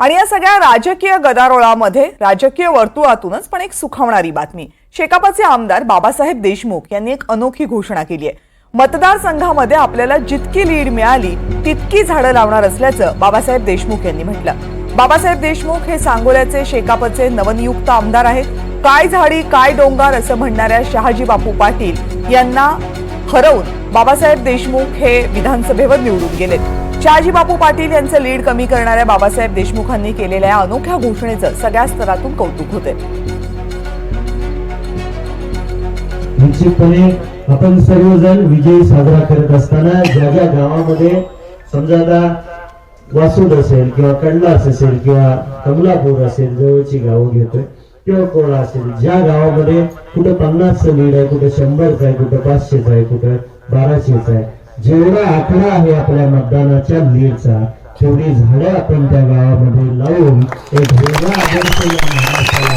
आणि या सगळ्या राजकीय गदारोळामध्ये राजकीय वर्तुळातूनच पण एक सुखावणारी बातमी. शेकापचे आमदार बाबासाहेब देशमुख यांनी एक अनोखी घोषणा केली आहे. मतदारसंघामध्ये आपल्याला जितकी लीड मिळाली तितकी झाडं लावणार असल्याचं बाबासाहेब देशमुख यांनी म्हटलं. बाबासाहेब देशमुख हे सांगोल्याचे शेकापचे नवनियुक्त आमदार आहेत. काय झाडी काय डोंगर असं म्हणणाऱ्या शहाजी बापू पाटील यांना हरवून बाबासाहेब देशमुख हे विधानसभेवर निवडून गेलेत. शहाजी बापू पाटील यांचं लीड कमी करणाऱ्या बाबासाहेब देशमुखांनी केलेल्या या अनोख्या घोषणेचं सगळ्या स्तरातून कौतुक होते निश्चितपणे आपण सर्वजण विजय साजरा करत असताना ज्या ज्या गावामध्ये समजा आता वासूद असेल किंवा कंडास असेल किंवा कमलापूर असेल जवळची गावं घेतोय किंवा कोळा असेल ज्या गावामध्ये कुठं पन्नासचं लीड आहे कुठं शंभरचं आहे कुठं पाचशेचं आहे कुठं बाराशेचं आहे जेवढा आकडा आहे आपल्या मतदानाच्या लीडचा तेवढी झाडं आपण त्या गावामध्ये लावून एक वेगळा आदर्श या महाराष्ट्राला